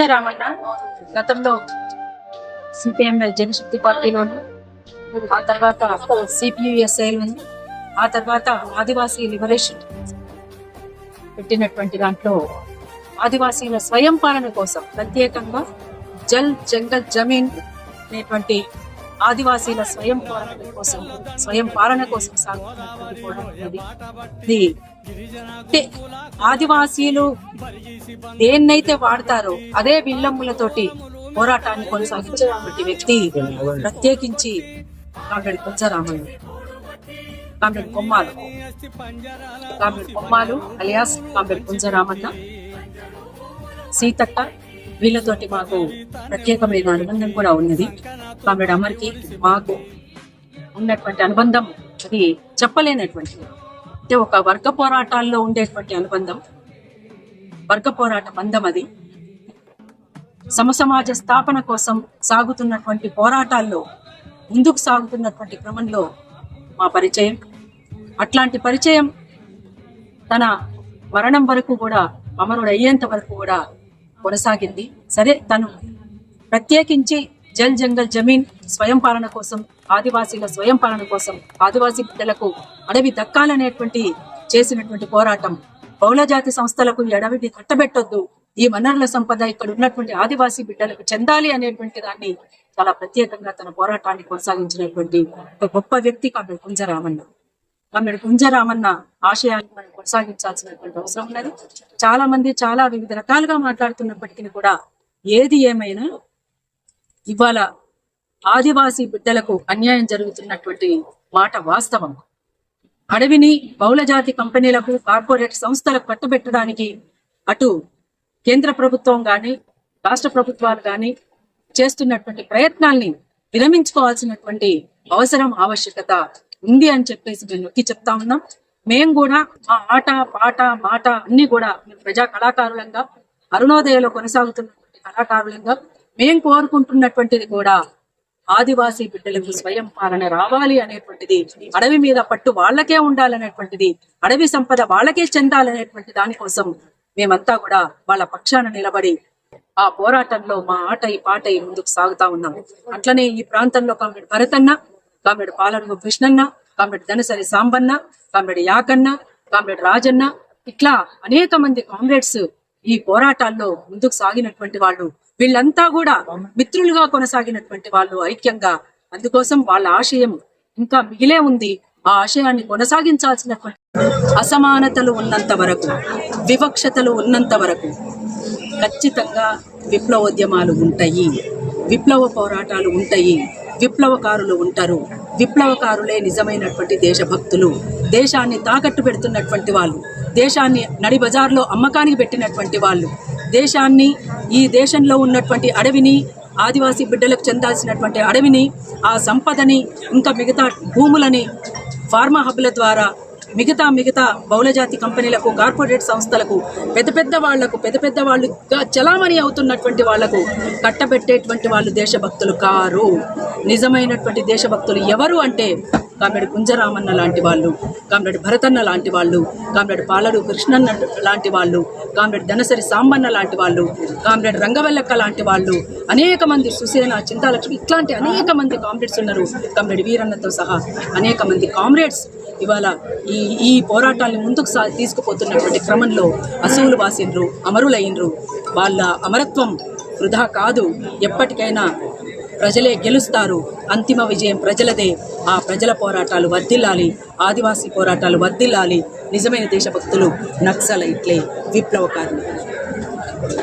రామన్న గతంలో సిపిఎం జనశక్తి పార్టీలోను ఆ తర్వాత సిపియుఎస్ఐలోను ఆ తర్వాత ఆదివాసీ లిబరేషన్ పెట్టినటువంటి దాంట్లో ఆదివాసీల స్వయం పాలన కోసం ప్రత్యేకంగా జల్ జంగల్ జమీన్ అనేటువంటి ఆదివాసీల స్వయం పాలన కోసం స్వయం పాలన కోసం సాగుతున్నటువంటి పోరాటం ఇది. అంటే ఆదివాసీలు దేన్నైతే వాడతారో అదే విల్లమ్ములతోటి పోరాటాన్ని కొనసాగించినటువంటి వ్యక్తి ప్రత్యేకించి comrade Koncharamaiah comrade Kommalu. Comrade Kommalu alias comrade Koncharamanna Seethakka వీళ్ళతోటి మాకు ప్రత్యేకమైన అనుబంధం కూడా ఉన్నది. కామ్రేడ్ అమర్కి మాకు ఉన్నటువంటి అనుబంధం అది చెప్పలేనటువంటి అంటే ఒక వర్గ పోరాటాల్లో ఉండేటువంటి అనుబంధం. వర్గ పోరాట బంధం అది. సమసమాజ స్థాపన కోసం సాగుతున్నటువంటి పోరాటాల్లో ముందుకు సాగుతున్నటువంటి క్రమంలో మా పరిచయం. అట్లాంటి పరిచయం తన మరణం వరకు కూడా అమరుడు అయ్యేంత వరకు కూడా కొనసాగింది. సరే తను ప్రత్యేకించి జల్ జంగల్ జమీన్ స్వయం పాలన కోసం ఆదివాసీల స్వయం పాలన కోసం ఆదివాసీ బిడ్డలకు అడవి దక్కాలనేటువంటి చేసినటువంటి పోరాటం. బహుళజాతి సంస్థలకు ఈ అడవిని కట్టబెట్టొద్దు. ఈ వనరుల సంపద ఇక్కడ ఉన్నటువంటి ఆదివాసీ బిడ్డలకు చెందాలి అనేటువంటి దాన్ని చాలా ప్రత్యేకంగా తన పోరాటాన్ని కొనసాగించినటువంటి ఒక గొప్ప వ్యక్తి కామెడు కుంజరామన్న కామెడు కుంజరామన్న ఆశయాన్ని మనం కొనసాగించాల్సినటువంటి అవసరం ఉన్నది. చాలా మంది చాలా వివిధ రకాలుగా మాట్లాడుతున్నప్పటికీ కూడా ఏది ఏమైనా ఇవాళ ఆదివాసీ బిడ్డలకు అన్యాయం జరుగుతున్నటువంటి మాట వాస్తవం. అడవిని బహుళజాతి కంపెనీలకు కార్పొరేట్ సంస్థలకు కట్టబెట్టడానికి అటు కేంద్ర ప్రభుత్వం కానీ రాష్ట్ర ప్రభుత్వాలు కానీ చేస్తున్నటువంటి ప్రయత్నాల్ని విరమించుకోవాల్సినటువంటి అవసరం ఆవశ్యకత ఉంది అని చెప్పేసి నేను నొక్కి చెప్తా ఉన్నాం. మేము కూడా మా ఆట పాట మాట అన్ని కూడా మేము ప్రజా కళాకారులంగా అరుణోదయలో కొనసాగుతున్నటువంటి కళాకారులంగా మేం కోరుకుంటున్నటువంటిది కూడా ఆదివాసీ బిడ్డలకు స్వయం పాలన రావాలి అనేటువంటిది అడవి మీద పట్టు వాళ్ళకే ఉండాలనేటువంటిది అడవి సంపద వాళ్ళకే చెందాలనేటువంటి దానికోసం మేమంతా కూడా వాళ్ళ పక్షాన నిలబడి ఆ పోరాటంలో మా ఆట ఈ పాట ఈ ముందుకు సాగుతా ఉన్నాం. అట్లనే ఈ ప్రాంతంలో కామెడు భరతన్న కామెడు పాలరుగు కృష్ణన్న కామెడు ధనసరి సాంబన్న కామెడు యాకన్న కామెడు రాజన్న ఇట్లా అనేక మంది కామ్రేడ్స్ ఈ పోరాటాల్లో ముందుకు సాగినటువంటి వాళ్ళు. వీళ్ళంతా కూడా మిత్రులుగా కొనసాగినటువంటి వాళ్ళు ఐక్యంగా. అందుకోసం వాళ్ళ ఆశయం ఇంకా మిగిలే ఉంది. ఆ ఆశయాన్ని కొనసాగించాల్సినటువంటి అసమానతలు ఉన్నంత వరకు వివక్షతలు ఉన్నంత వరకు ఖచ్చితంగా విప్లవోద్యమాలు ఉంటాయి. విప్లవ పోరాటాలు ఉంటాయి. విప్లవకారులు ఉంటారు. విప్లవకారులే నిజమైనటువంటి దేశభక్తులు. దేశాన్ని తాకట్టు పెడుతున్నటువంటి వాళ్ళు. దేశాన్ని నడి బజార్లో అమ్మకానికి పెట్టినటువంటి వాళ్ళు. దేశాన్ని ఈ దేశంలో ఉన్నటువంటి అడవిని ఆదివాసీ బిడ్డలకు చెందాల్సినటువంటి అడవిని ఆ సంపదని ఇంకా మిగతా భూములని ఫార్మా హబ్ల ద్వారా మిగతా మిగతా బహుళజాతి కంపెనీలకు కార్పొరేట్ సంస్థలకు పెద్ద పెద్ద వాళ్ళకు పెద్ద పెద్ద వాళ్ళుగా చలామణి అవుతున్నటువంటి వాళ్ళకు కట్టబెట్టేటువంటి వాళ్ళు దేశభక్తులు కారు. నిజమైనటువంటి దేశభక్తులు ఎవరు అంటే కామ్రేడ్ కుంజరామన్న లాంటి వాళ్ళు కామ్రేడ్ భరతన్న లాంటి వాళ్ళు కామ్రేడ్ పాలడు కృష్ణన్న లాంటి వాళ్ళు కామ్రేడ్ ధనసరి సాంబన్న లాంటి వాళ్ళు కామ్రేడ్ రంగవెల్లక్క లాంటి వాళ్ళు అనేక మంది సుసేన చింతాలక్ష్మి ఇట్లాంటి అనేక మంది కామ్రేడ్స్ ఉన్నారు. కామ్రేడ్ వీరన్నతో సహా అనేక మంది కామ్రేడ్స్ ఇవాళ ఈ ఈ పోరాటాన్ని ముందుకు సా తీసుకుపోతున్నటువంటి క్రమంలో అసూలు వాసిండ్రు అమరులైనరు వాళ్ళ అమరత్వం వృధా కాదు. ఎప్పటికైనా ప్రజలే గెలుస్తారు. అంతిమ విజయం ప్రజలదే. ఆ ప్రజల పోరాటాలు వర్ధిల్లాలి. ఆదివాసీ పోరాటాలు వర్ధిల్లాలి. నిజమైన దేశభక్తులు నక్సలైట్లే. విప్లవకారులు.